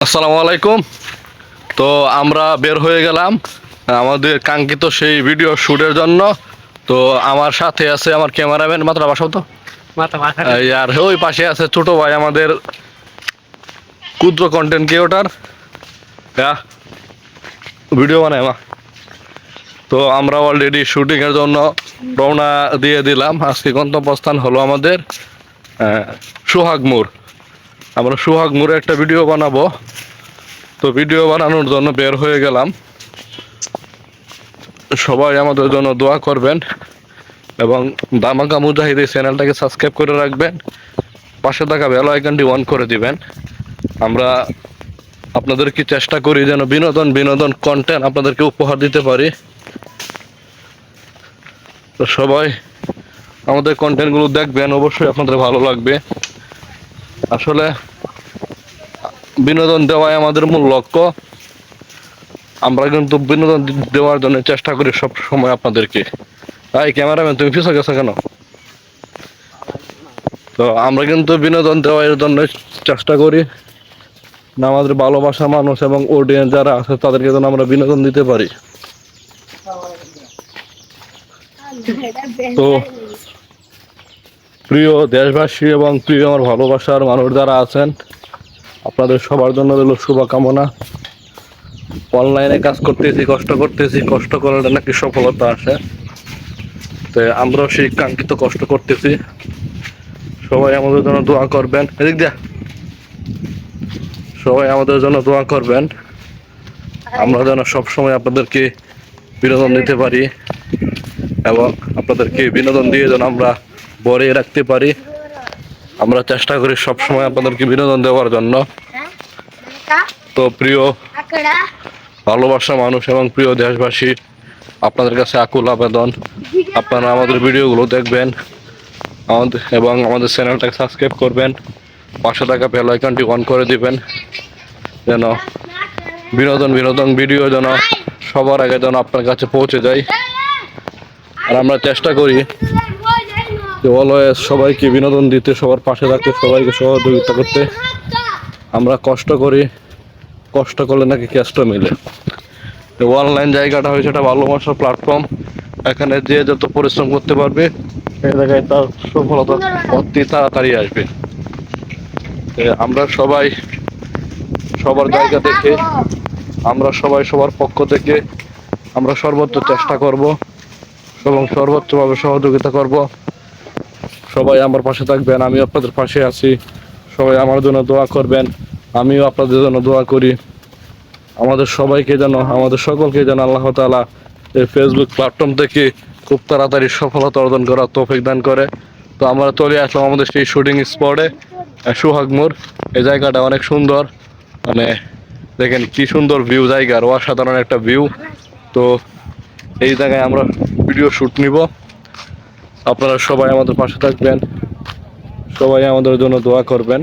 আসসালামু আলাইকুম। তো আমরা বের হয়ে গেলাম আমাদের কাঙ্ক্ষিত সেই ভিডিও শ্যুটের জন্য। তো আমার সাথে আছে আমার ক্যামেরাম্যান মাত্র বাসাও তো? আর ওই পাশে আছে ছোট ভাই আমাদের ক্ষুদ্র কন্টেন্ট ক্রিয়েটার ভিডিও বানায় মা। তো আমরা অলরেডি শুটিংয়ের জন্য রওনা দিয়ে দিলাম। আজকে গন্তব্যস্থান হলো আমাদের আহ, আমরা মোড়ে একটা ভিডিও বানাবো। তো ভিডিও বানানোর জন্য বের হয়ে গেলাম। সবাই আমাদের জন্য দোয়া করবেন এবং দামাকা মুজাহিদ এই চ্যানেলটাকে সাবস্ক্রাইব করে রাখবেন। পাশে থাকা বেল আইকনটি অন করে দিবেন। আমরা আপনাদেরকে চেষ্টা করি যেন বিনোদন বিনোদন কন্টেন্ট আপনাদেরকে উপহার দিতে পারি। তো সবাই আমাদের কন্টেন্টগুলো দেখবেন, অবশ্যই আপনাদের ভালো লাগবে। আসলে বিনোদন দেওয়াই আমাদের মূল লক্ষ্য। আমরা কিন্তু বিনোদন দেওয়ার জন্য চেষ্টা করি সব সময় আপনাদেরকে। তাই ক্যামেরাম্যান তুমি পিছনে গেছো কেন? তো আমরা কিন্তু বিনোদন দেওয়ার জন্য চেষ্টা করি। না আমাদের ভালোবাসা মানুষ এবং অডিয়েন্স যারা আছে তাদেরকে যেন আমরা বিনোদন দিতে পারি। তো প্রিয় দেশবাসী এবং প্রিয় আমার ভালোবাসার মানুষ যারা আছেন, আপনাদের সবার জন্য রইল শুভকামনা। অনলাইনে কাজ করতেছি, কষ্ট করতেছি, কষ্ট করলে নাকি সফলতা আসে তো আমরাও সেই কাঙ্ক্ষিত কষ্ট করতেছি। সবাই আমাদের জন্য দোয়া করবেন। এদিক দিয়া। সবাই আমাদের জন্য দোয়া করবেন। আমরা যেন সবসময় আপনাদেরকে বিনোদন দিতে পারি এবং আপনাদেরকে বিনোদন দিয়ে যেন আমরা বরে রাখতে পারি। আমরা চেষ্টা করি সবসময় আপনাদেরকে বিনোদন দেওয়ার জন্য। তো প্রিয়, ভালোবাসা মানুষ এবং প্রিয় দেশবাসী, আপনাদের কাছে আকুল আবেদন। আপনারা আমাদের ভিডিওগুলো দেখবেন আমাদের এবং আমাদের চ্যানেলটাকে সাবস্ক্রাইব করবেন। পাঁচশো টাকা বেল আইকনটি অন করে দিবেন। যেন বিনোদন বিনোদন ভিডিও যেন সবার আগে যেন আপনার কাছে পৌঁছে যায়। আর আমরা চেষ্টা করি যে অলওয়েজ সবাইকে বিনোদন দিতে, সবার পাশে থাকতে, সবাইকে সহযোগিতা করতে আমরা কষ্ট করি, কষ্ট করলে নাকি কেষ্ট মিলে। অনলাইন জায়গাটা হয়েছে একটা ভালোবাসার প্ল্যাটফর্ম এখানে যে যত পরিশ্রম করতে পারবে, এই জায়গায় তার সফলতা অতি তাড়াতাড়ি আসবে। আমরা সবাই সবার জায়গা থেকে আমরা সবাই সবার পক্ষ থেকে আমরা সর্বোচ্চ চেষ্টা করব, এবং সর্বোচ্চভাবে সহযোগিতা করব। সবাই আমার পাশে থাকবেন আমি আপনাদের পাশে আছি। সবাই আমার জন্য দোয়া করবেন, আমিও আপনাদের জন্য দোয়া করি। আমাদের সবাইকে যেন, আমাদের সকলকে যেন আল্লাহ তালা এই ফেসবুক প্ল্যাটফর্ম থেকে খুব তাড়াতাড়ি সফলতা অর্জন করার তৌফিক দান করে। তো আমরা চলে আসলাম আমাদের সেই শুটিং স্পটে সুহাগমুর এই জায়গাটা অনেক সুন্দর মানে দেখেন কি সুন্দর ভিউ জায়গার অসাধারণ একটা ভিউ তো এই জায়গায় আমরা ভিডিও শ্যুট নিব। আপনারা সবাই আমাদের পাশে থাকবেন। সবাই আমাদের জন্য দোয়া করবেন।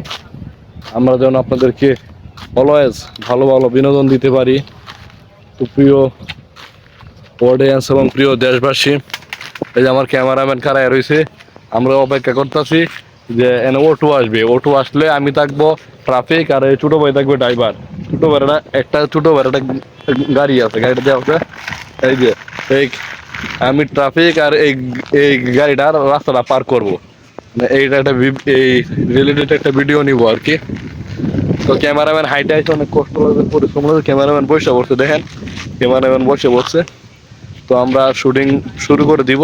আমরা যেন আপনাদেরকে অলওয়েজ ভালো ভালো বিনোদন দিতে পারি। তো প্রিয় অডিয়েন্স এবং প্রিয় দেশবাসী, এই যে আমার ক্যামেরাম্যান খারায় রয়েছে, আমরা অপেক্ষা করতেছি যে এনে অটো আসবে। অটো আসলে আমি থাকব ট্রাফিক আর এই ছোটো ভাই থাকবে ড্রাইভার ছোটো ভাইরা একটা, ছোটো ভাইরা গাড়ি আছে, গাড়িটা দেওয়া এই যে, এই আমি ট্রাফিক আর এই এই গাড়িটার রাস্তাটা পার করব। মানে এইটা একটা এই রিলেটেড একটা ভিডিও নিব আর কি। তো ক্যামেরাম্যান হাইটে আসতে অনেক কষ্ট লাগবে, পরিশ্রম লাগবে। ক্যামেরাম্যান বসে বসে দেখেন। ক্যামেরাম্যান বসে বসছে তো আমরা শুটিং শুরু করে দিব।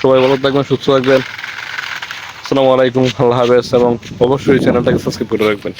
সবাই ভালো থাকবেন, সুস্থ থাকবেন। আসসালামু আলাইকুম, আল্লাহ হাফেজ। এবং অবশ্যই চ্যানেলটাকে সাবস্ক্রাইব করে রাখবেন।